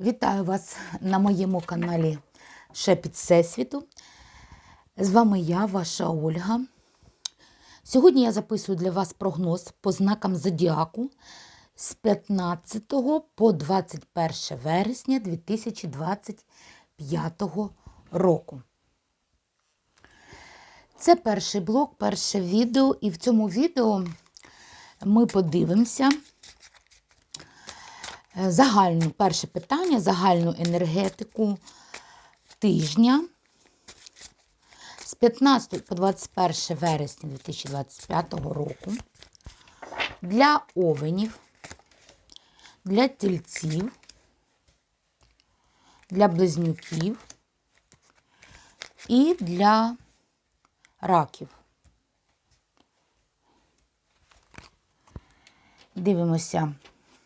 Вітаю вас на моєму каналі Шепіт Всесвіту. З вами я, ваша Ольга. Сьогодні я записую для вас прогноз по знакам Зодіаку з 15 по 21 вересня 2025 року. Це перший блок, перше відео, і в цьому відео ми подивимося загальну перше питання, загальну енергетику тижня. З 15 по 21 вересня 2025 року. Для овенів, для тільців, для близнюків і для раків. Дивимося,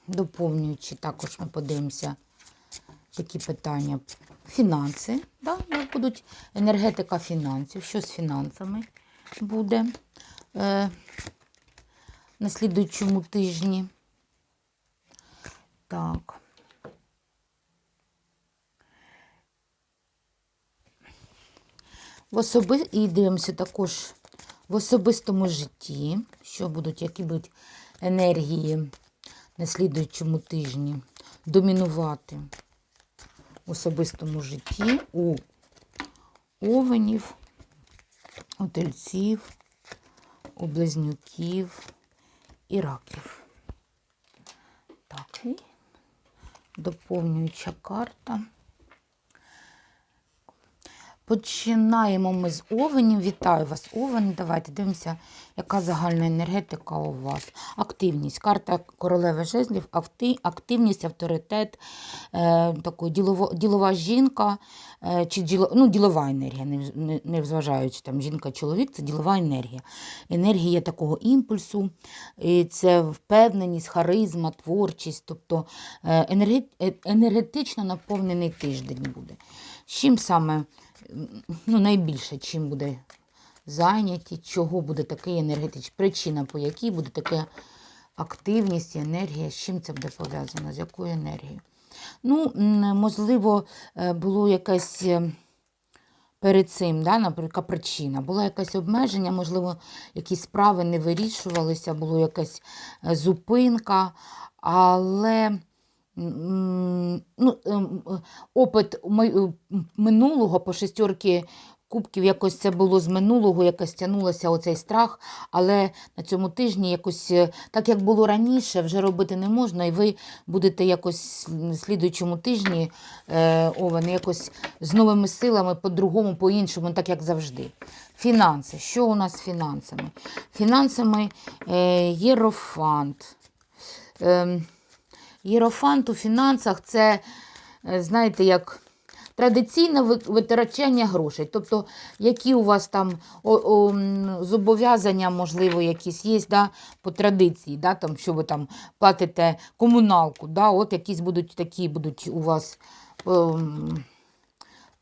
доповнюючи, також ми подивимося такі питання. Фінанси, да? будуть енергетика фінансів, що з фінансами буде е, на слідуючому тижні. Так. В особи... І дивимося також в особистому житті, що будуть, які будуть енергії на слідуючому тижні домінувати в особистому житті у овенів, у тельців, у близнюків і раків. Так, і доповнююча карта. Починаємо ми з овенів. Вітаю вас, овен. Давайте дивимося, яка загальна енергетика у вас. Активність. Карта королеви жезлів, активність, авторитет, е, такої ділово, ділова жінка, е, чи діло, ну, ділова енергія, не, не, не зважаючи там жінка-чоловік, це ділова енергія. Енергія такого імпульсу, і це впевненість, харизма, творчість, тобто е, е, енергетично наповнений тиждень буде. Чим саме ну, найбільше чим буде зайняті, чого буде такий енергетичний, причина, по якій буде така активність і енергія, з чим це буде пов'язано, з якою енергією. Ну, можливо, е, було якесь е, перед цим, да, наприклад, причина. Було якесь обмеження, можливо, якісь справи не вирішувалися, було якась е, зупинка, але. Ну, ем, опит минулого по шестерки кубків, якось це було з минулого, якось тягнулося оцей страх, але на цьому тижні якось, е, так як було раніше, вже робити не можна, і ви будете якось на слідуючому тижні, е, Овен, якось з новими силами, по-другому, по-іншому, так як завжди. Фінанси. Що у нас з фінансами? Фінансами е, єрофант. Ем, Єрофант у фінансах це, е, знаєте, як традиційне витрачання грошей. Тобто, які у вас там о, о, зобов'язання, можливо, якісь є да, по традиції, да, там, що ви там платите комуналку, да, от якісь будуть такі будуть у вас. ем,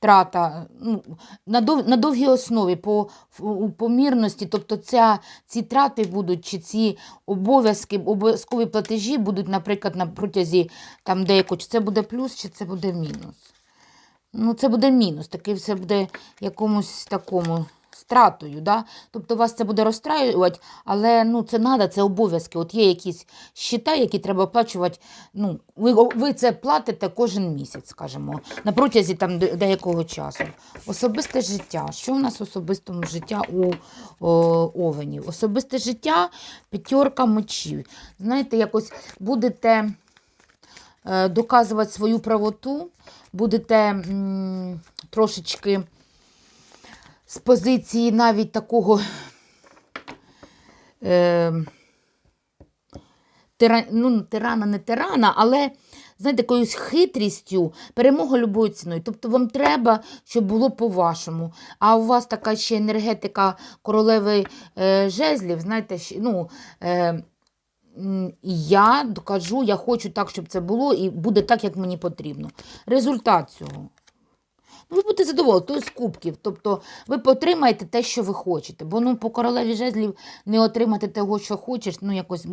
Трата ну, на, дов, на довгій основі по помірності, тобто ця, ці трати будуть, чи ці обов'язки, обов'язкові платежі будуть, наприклад, на протязі там деякого, чи це буде плюс, чи це буде мінус. Ну, це буде мінус, такий все буде якомусь такому стратою. Да? Тобто вас це буде розстраювати, але ну, це треба, це обов'язки. От є якісь щита, які треба оплачувати. Ну, ви, ви це платите кожен місяць, скажімо, на протязі там, деякого часу. Особисте життя. Що у нас в особистому життя у о, овенів? Особисте життя, п'ятерка мечів. Знаєте, якось будете доказувати свою правоту, будете трошечки з позиції навіть такого е, ну, тирана, не тирана, але знаєте, якоюсь хитрістю, перемога любою ціною. Тобто вам треба, щоб було по-вашому. А у вас така ще енергетика королеви е, жезлів, знаєте, ну. Е, я докажу, я хочу так, щоб це було, і буде так, як мені потрібно. Результат цього. Ну, ви будете задоволені, то з кубків. Тобто ви отримаєте те, що ви хочете. Бо ну, по королеві жезлів не отримати того, що хочеш, ну якось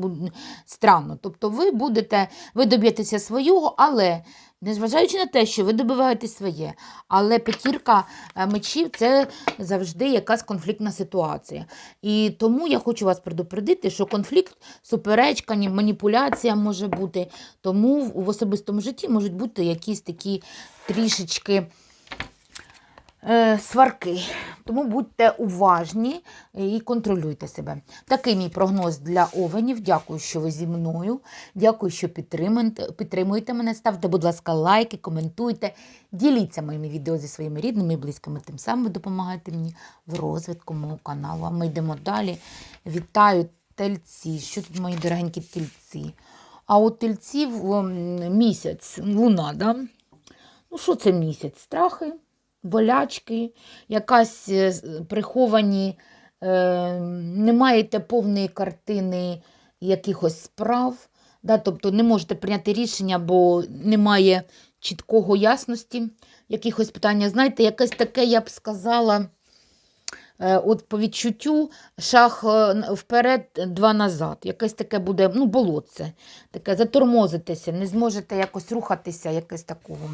странно. Тобто ви будете, ви доб'єтеся свого, але Незважаючи на те, що ви добиваєте своє, але п'ятірка е, мечів це завжди якась конфліктна ситуація. І тому я хочу вас предупредити, що конфлікт, суперечка, маніпуляція може бути. Тому в особистому житті можуть бути якісь такі трішечки сварки. Тому будьте уважні і контролюйте себе. Такий мій прогноз для овенів. Дякую, що ви зі мною. Дякую, що підтримуєте, мене. Ставте, будь ласка, лайки, коментуйте, діліться моїми відео зі своїми рідними і близькими. Тим самим ви допомагаєте мені в розвитку мого каналу. А ми йдемо далі. Вітаю тельці. Що тут, мої дорогенькі тельці? А у тельців місяць, луна, да? Ну, що це місяць? Страхи, болячки, якась е, приховані, е, не маєте повної картини якихось справ, да? тобто не можете прийняти рішення, бо немає чіткого ясності якихось питання. Знаєте, якесь таке, я б сказала, е, от по відчуттю шаг е, вперед, два назад. Якесь таке буде, ну, болотце, таке затормозитеся, не зможете якось рухатися, якесь такого.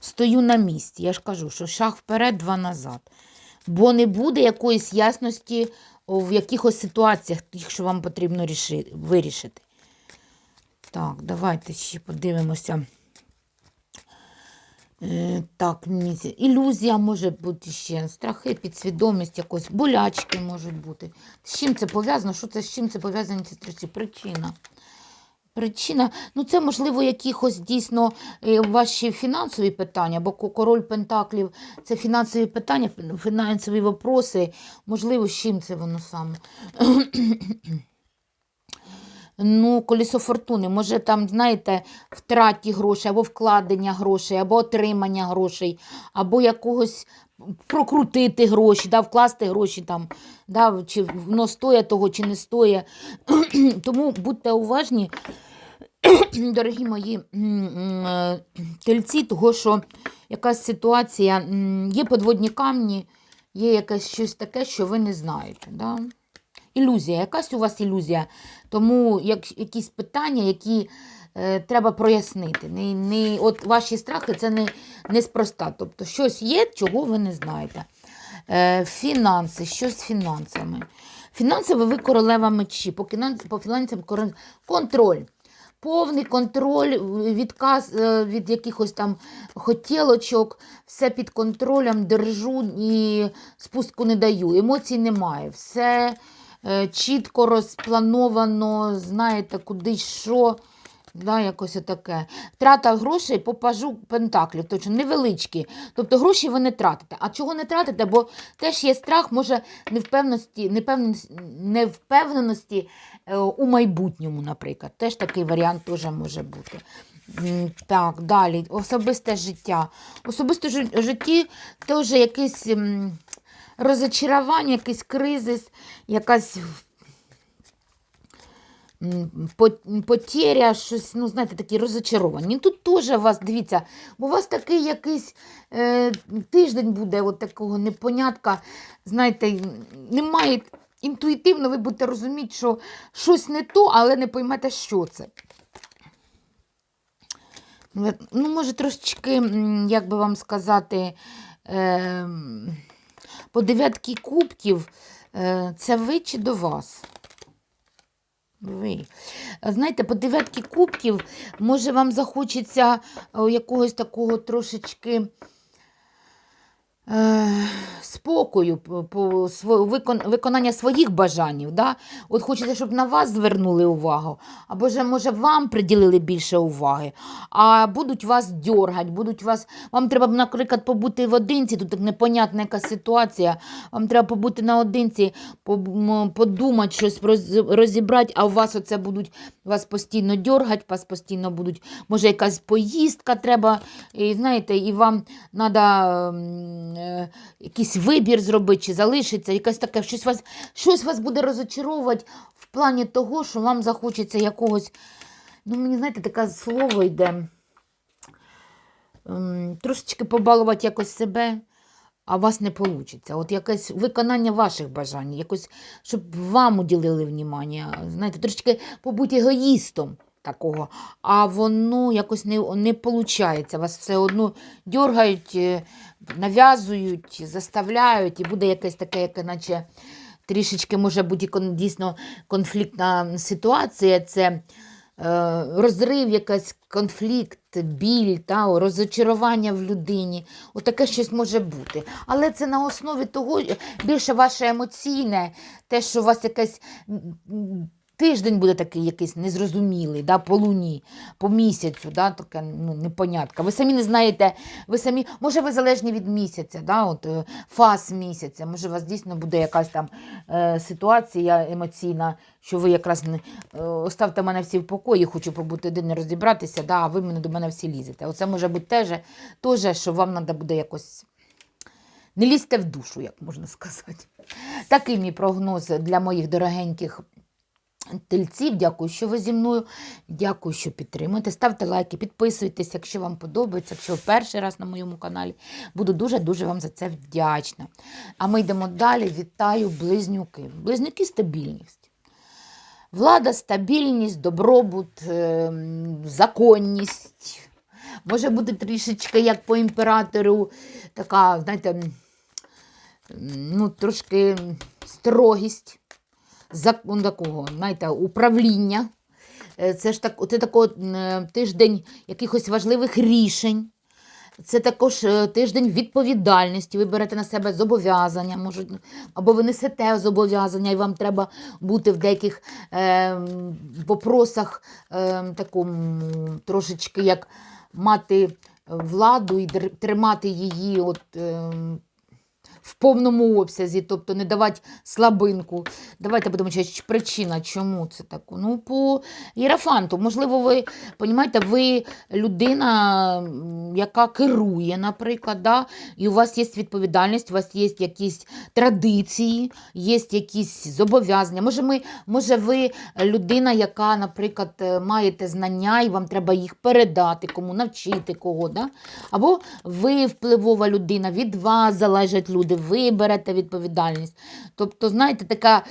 Стою на місці. Я ж кажу, що шаг вперед, два назад. Бо не буде якоїсь ясності в якихось ситуаціях, що вам потрібно ріши- вирішити. Так, давайте ще подивимося. Е, так. Ілюзія може бути ще, страхи, підсвідомість, якось болячки можуть бути. З чим це пов'язано? Що це з чим це пов'язані ці страхи? Причина. Причина, ну це можливо якихось дійсно е, ваші фінансові питання, бо король Пентаклів це фінансові питання, фінансові вопроси. Можливо, з чим це воно саме. Ну, колесо фортуни, може там, знаєте, втраті грошей, або вкладення грошей, або отримання грошей, або якогось прокрутити гроші, да, вкласти гроші там, да, чи воно стоє того, чи не стоє. Тому будьте уважні, дорогі мої е, тельці, того, що якась ситуація, є подводні камні, є якесь щось таке, що ви не знаєте. Да? Ілюзія, якась у вас ілюзія. Тому як, якісь питання, які е, треба прояснити. Не, не, от ваші страхи це не, неспроста. Тобто щось є, чого ви не знаєте. Е, фінанси, що з фінансами? Фінансове ви королева мечі, по, фінанс, по фінансам контроль. Повний контроль, відказ е, від якихось там хотілочок, все під контролем, держу і спуску не даю. Емоцій немає. Все чітко розплановано, знаєте, куди що. Да, якось отаке. Трата грошей по пажу пентаклів, точно невеличкі. Тобто гроші ви не тратите. А чого не тратите? Бо теж є страх, може невпевненості, невпевненості, невпевненості е, у майбутньому, наприклад. Теж такий варіант теж може бути. Так, далі. Особисте життя. Особисте жи- житті теж якесь м, розочарування, якийсь кризис, якась потеря, щось, ну, знаєте, такі розочаровані. Тут теж у вас, дивіться, у вас такий якийсь е, тиждень буде от такого непонятка, знаєте, немає. Інтуїтивно ви будете розуміти, що щось не то, але не поймете, що це. Ну, Ну, може, трошечки, як би вам сказати, е, по дев'ятки кубків, е, це ви чи до вас? Ви. Знаєте, по дев'ятки кубків, може, вам захочеться е, якогось такого трошечки спокою, по, виконання своїх бажанів. Да? От хочеться, щоб на вас звернули увагу, або ж, може, вам приділили більше уваги, а будуть вас дьоргати, будуть вас. Вам треба, наприклад, побути в одинці, тут так непонятна яка ситуація. Вам треба побути наодинці, подумати, щось розібрати, а у вас оце будуть вас постійно дьоргати, вас постійно будуть, може, якась поїздка треба, і знаєте, і вам треба якийсь вибір зробити, чи залишиться, якась таке, щось вас, щось вас буде розочаровувати в плані того, що вам захочеться якогось, ну, мені, знаєте, таке слово йде. ем, Трошечки побалувати якось себе, а вас не вийде. От якесь виконання ваших бажань, якось, щоб вам уділили внимання. Знаєте, трошечки побудь егоїстом. такого, а воно якось не, не виходить. Вас все одно дергають, е, нав'язують, заставляють, і буде якесь таке, яке наче трішечки може бути дійсно конфліктна ситуація. Це е, розрив, якийсь конфлікт, біль, та, розочарування в людині. Отаке щось може бути. Але це на основі того, більше ваше емоційне, те, що у вас якась. Тиждень буде такий якийсь незрозумілий, да, по луні, по місяцю, да, таке ну, непонятка. Ви самі не знаєте, ви самі, може, ви залежні від місяця, да, от, е, фаз місяця, може, у вас дійсно буде якась там е, ситуація емоційна, що ви якраз не е, оставте мене всі в покої, хочу побути один, не розібратися, да, а ви мене до мене всі лізете. Оце може бути теж, теж що вам треба буде якось. Не лізьте в душу, як можна сказати. Такий мій прогноз для моїх дорогеньких тельців. Дякую, що ви зі мною. Дякую, що підтримуєте. Ставте лайки, підписуйтесь, якщо вам подобається, якщо ви перший раз на моєму каналі. Буду дуже-дуже вам за це вдячна. А ми йдемо далі. Вітаю близнюки. Близнюки стабільність. Влада, стабільність, добробут, ем, законність. Може бути трішечки, як по імператору, така, знаєте, ну, трошки строгість закон такого, знаєте, управління. Е, Це ж так, це такий тиждень якихось важливих рішень. Це також е, тиждень відповідальності. Ви берете на себе зобов'язання, може, або ви несете зобов'язання, і вам треба бути в деяких е, вопросах е, такому трошечки як мати владу і тримати її от, е, в повному обсязі, тобто не давати слабинку. Давайте будемо честь, причина, чому це так. Ну, по Єрафанту, можливо, ви понімаєте, ви людина, яка керує, наприклад, да? і у вас є відповідальність, у вас є якісь традиції, є якісь зобов'язання. Може, ми, може, ви людина, яка, наприклад, е, маєте знання, і вам треба їх передати, кому навчити кого. Да? Або ви впливова людина, від вас залежать люди, ви берете відповідальність. Тобто, знаєте, така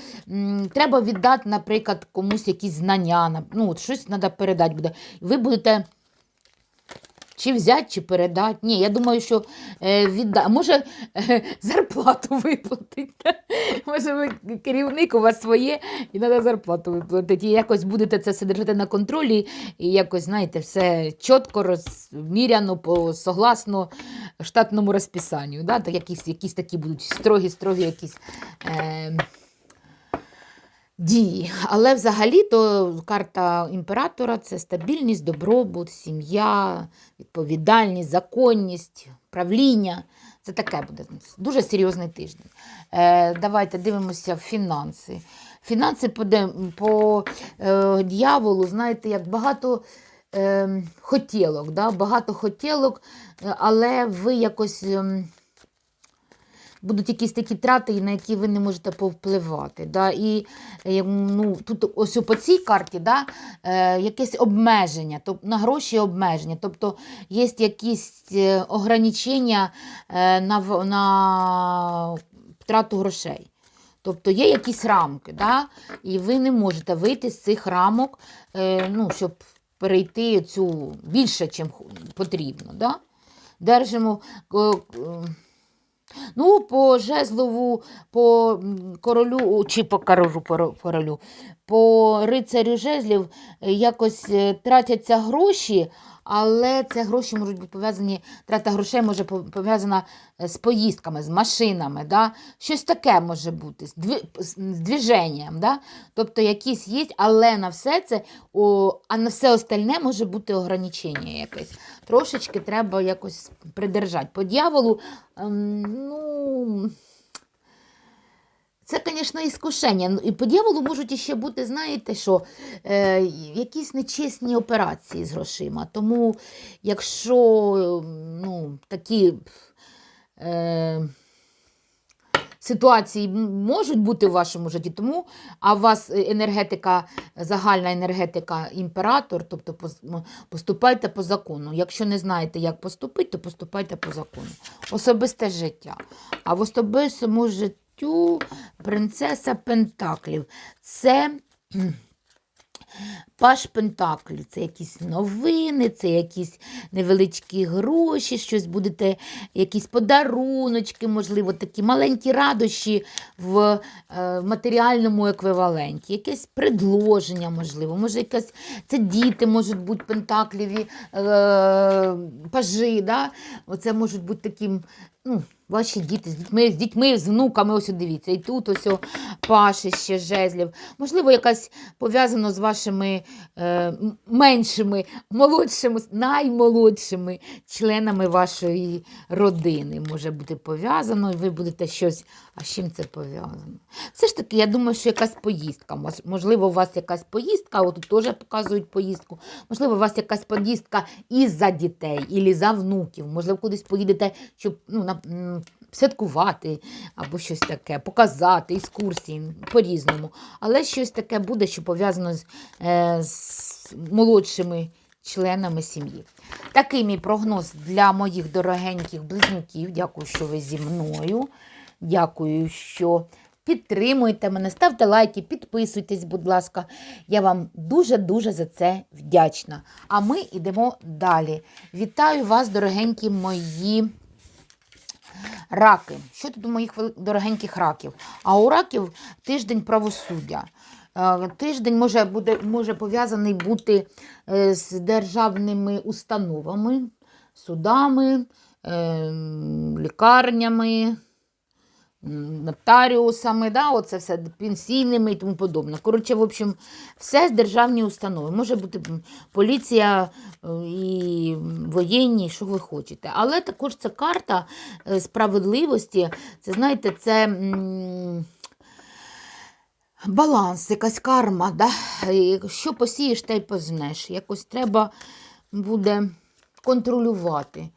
треба віддати, наприклад, комусь якісь знання, ну, от щось треба передати буде. Ви будете. Чи взяти, чи передати. Ні, я думаю, що е, відда... може е, зарплату виплатити. Може, ви керівник у вас своє, і треба зарплату виплатити. І якось будете це все держати на контролі, і якось, знаєте, все чітко розміряно, согласно штатному розписанню. Да? Так, якісь, якісь такі будуть строгі-строгі якісь. Е, дії. Але взагалі-то карта імператора це стабільність, добробут, сім'я, відповідальність, законність, правління. Це таке буде дуже серйозний тиждень. Е, давайте дивимося фінанси. Фінанси по, по е, дьяволу, знаєте, як багато е, хотілок, да? багато хотілок, е, але ви якось. ем, будуть якісь такі трати, на які ви не можете повпливати. Да? І е, ну, тут ось по цій карті да, е, якесь обмеження, тобто на гроші обмеження. Тобто є якісь е, ограничення е, на, на втрату грошей. Тобто є якісь рамки, да? і ви не можете вийти з цих рамок, е, ну, щоб перейти цю більше, ніж потрібно. Да? Держимо. е, е, Ну, по жезлову, по королю, чи по королю, королю, по рицарю жезлів е, якось тратяться гроші, але це гроші можуть бути пов'язані, трата грошей може пов'язана е, з поїздками, з машинами. Да? Щось таке може бути, з, дві, з движенням. Да? Тобто якісь є, але на все це, о, а на все остальне може бути ограничення якесь. Трошечки треба якось придержати. По дьяволу, ем, ну. Це, звісно, іскушення. Ну, І по дьяволу можуть іще бути, знаєте, що е, якісь нечесні операції з грошима. Тому, якщо ну, такі е, ситуації можуть бути в вашому житті, тому, а у вас енергетика, загальна енергетика імператор, тобто поступайте по закону. Якщо не знаєте, як поступити, то поступайте по закону. Особисте життя. А в особистому життю принцеса Пентаклів. Це Паш Пентаклі це якісь новини, це якісь невеличкі гроші, щось будете, якісь подаруночки, можливо, такі маленькі радощі в е, матеріальному еквіваленті, якесь предложення, можливо, може, якась це діти можуть бути пентакліві е, пажи. Да? Оце можуть бути таким. Ну, Ваші діти з дітьми, з дітьми, з внуками, ось дивіться, і тут ось о, ще жезлів. Можливо, якась пов'язано з вашими меншими, молодшими, наймолодшими членами вашої родини. Може бути пов'язано, і ви будете щось. А з чим це пов'язано? Все ж таки, я думаю, що якась поїздка. Можливо, у вас якась поїздка, от тут теж показують поїздку. Можливо, у вас якась поїздка із-за дітей, і за внуків. Можливо, кудись поїдете, щоб ну, на, святкувати або щось таке, показати, екскурсії по-різному. Але щось таке буде, що пов'язано з, е, з молодшими членами сім'ї. Такий мій прогноз для моїх дорогеньких близнюків. Дякую, що ви зі мною. Дякую, що підтримуєте мене, ставте лайки, підписуйтесь, будь ласка. Я вам дуже-дуже за це вдячна. А ми йдемо далі. Вітаю вас, дорогенькі мої раки. Що тут у моїх дорогеньких раків? А у раків тиждень правосуддя. Е, Тиждень може, буде, може пов'язаний бути е, з державними установами, судами, е, лікарнями, нотаріусами, да, оце все пенсійними і тому подобне. Коротше, в общем, все з державні установи. Може бути поліція е, і воєнні, що ви хочете. Але також це карта е, справедливості. Це, знаєте, це. Баланс, якась карма, да? Що посієш, те й пожнеш. Якось треба буде контролювати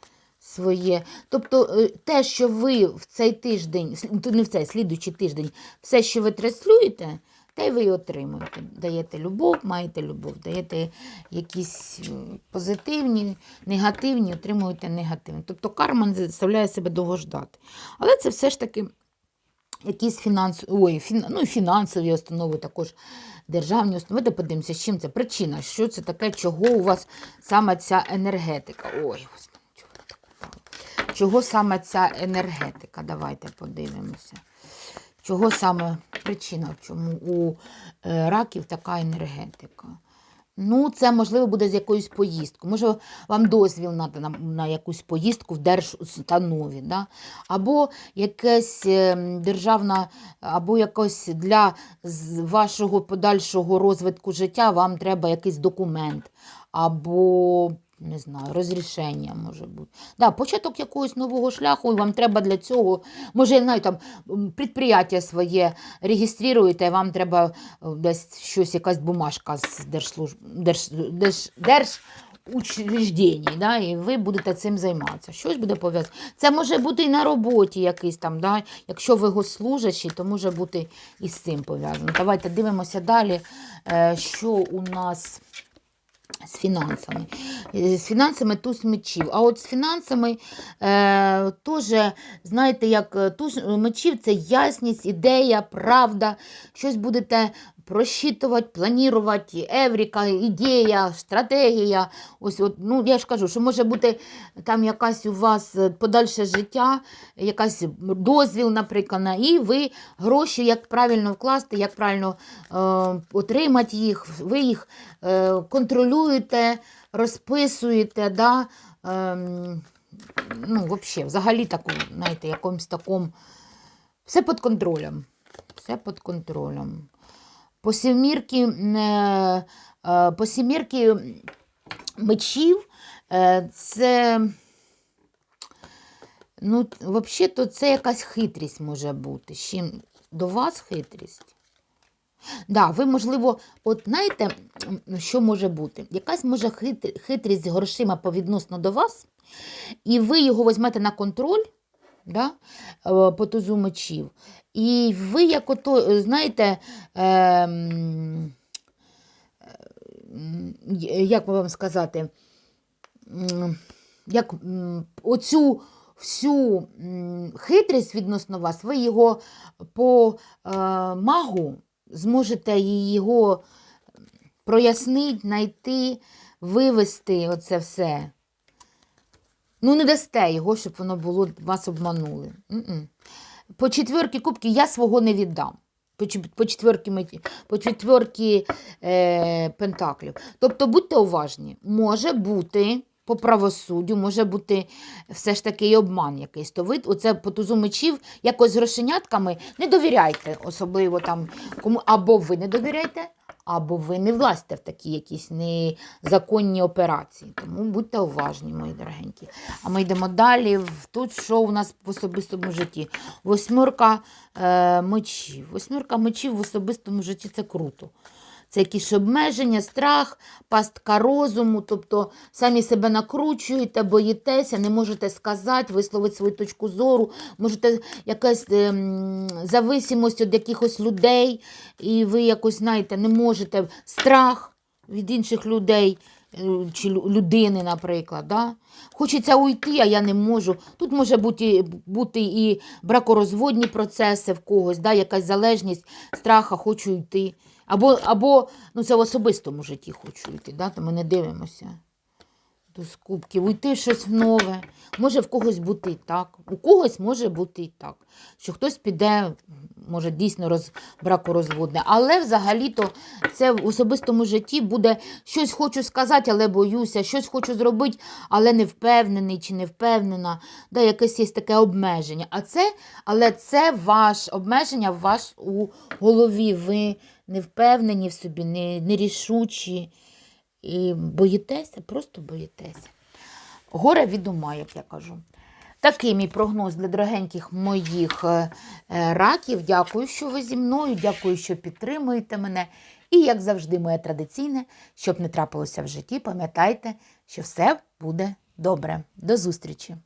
своє. Тобто е, те, що ви в цей тиждень, не в цей слідуючий тиждень, все, що ви транслюєте, те ви й отримуєте. Даєте любов, маєте любов, даєте якісь позитивні, негативні, отримуєте негативні. Тобто карма заставляє себе довго ждати. Але це все ж таки якісь фінанс... Ой, фін... ну, фінансові установи, також державні установи. Подивимося, з чим це причина, що це таке, чого у вас саме ця енергетика. Ой, господи, чого вона так упала? Чого саме ця енергетика? Давайте подивимося. Чого саме причина, чому у е, раків така енергетика? Ну, це можливо буде з якоюсь поїздкою. Може, вам дозвіл надо на, на якусь поїздку в держустанові, да? або якась е, державна, або якось для вашого подальшого розвитку життя вам треба якийсь документ, або не знаю, розрішення може бути. Да, початок якогось нового шляху, і вам треба для цього, може, знаю, там підприємство своє реєструєте, вам треба е, десь щось, якась бумажка з держслужб, держ, держ, держучреждень, да, і ви будете цим займатися. Щось буде пов'язано. Це може бути і на роботі якийсь там, да, якщо ви госслужащий, то може бути і з цим пов'язано. Давайте дивимося далі, е, що у нас з фінансами. Е, З фінансами туз мечів. А от з фінансами е, теж, знаєте, як е, туз мечів це ясність, ідея, правда. Щось будете просчитувати, планувати, евріка, ідея, стратегія. Ось, от, ну, я ж кажу, що може бути там якась у вас е, подальше життя, якась дозвіл, наприклад, і ви гроші, як правильно вкласти, як правильно е, отримати їх, ви їх е, контролюєте, розписуєте, да, ем, ну, вообще, взагалі таку, знаєте, якомусь такому. Все під контролем. Все під контролем. По сімірки, е, е, по сімірки мечів е, це. Ну, взагалі-то це якась хитрість може бути. Чим до вас хитрість? Да, ви, можливо, от знаєте, що може бути? Якась може хитрість з грошима по відносно до вас, і ви його візьмете на контроль да, е, по тузу мечів. І ви, як ото, знаєте, ем, е, як вам сказати, як оцю всю хитрість відносно вас, ви його по е, магу зможете його прояснити, знайти, вивести оце все. Ну, не дасте його, щоб воно було, вас обманули. М-м. По четверки кубки я свого не віддам. По, чет- по четверки, мет- по четверки е, пентаклів. Тобто будьте уважні. Може бути по правосуддю, може бути все ж таки обман якийсь. То ви оце по тузу мечів якось з грошенятками не довіряйте, особливо там кому. Або ви не довіряйте, або ви не влазьте в такі якісь незаконні операції. Тому будьте уважні, мої дорогенькі. А ми йдемо далі. Тут що у нас в особистому житті? Восьмерка е, мечів. Восьмерка мечів в особистому житті це круто. Це якісь обмеження, страх, пастка розуму, тобто самі себе накручуєте, боїтеся, не можете сказати, висловити свою точку зору, можете якась ем, зависимость від якихось людей, і ви якось, знаєте, не можете страх від інших людей е, чи людини, наприклад. Да? Хочеться уйти, а я не можу. Тут може бути, бути і бракорозводні процеси в когось, да? якась залежність, страха, хочу йти. Або, або ну, це в особистому житті хочу йти, да? ми не дивимося до скупків, уйти щось нове. Може в когось бути так. У когось може бути і так. Що хтось піде, може, дійсно роз, бракорозводне. Але взагалі-то це в особистому житті буде щось хочу сказати, але боюся, щось хочу зробити, але не впевнений чи не впевнена. Да, якесь є таке обмеження. А це, але це ваш обмеження в вас у голові. Ви не впевнені в собі, нерішучі. І боїтеся, просто боїтеся. Горе від ума, як я кажу. Такий мій прогноз для дорогеньких моїх е, е, раків. Дякую, що ви зі мною, дякую, що підтримуєте мене. І, як завжди, моє традиційне, щоб не трапилося в житті, пам'ятайте, що все буде добре. До зустрічі!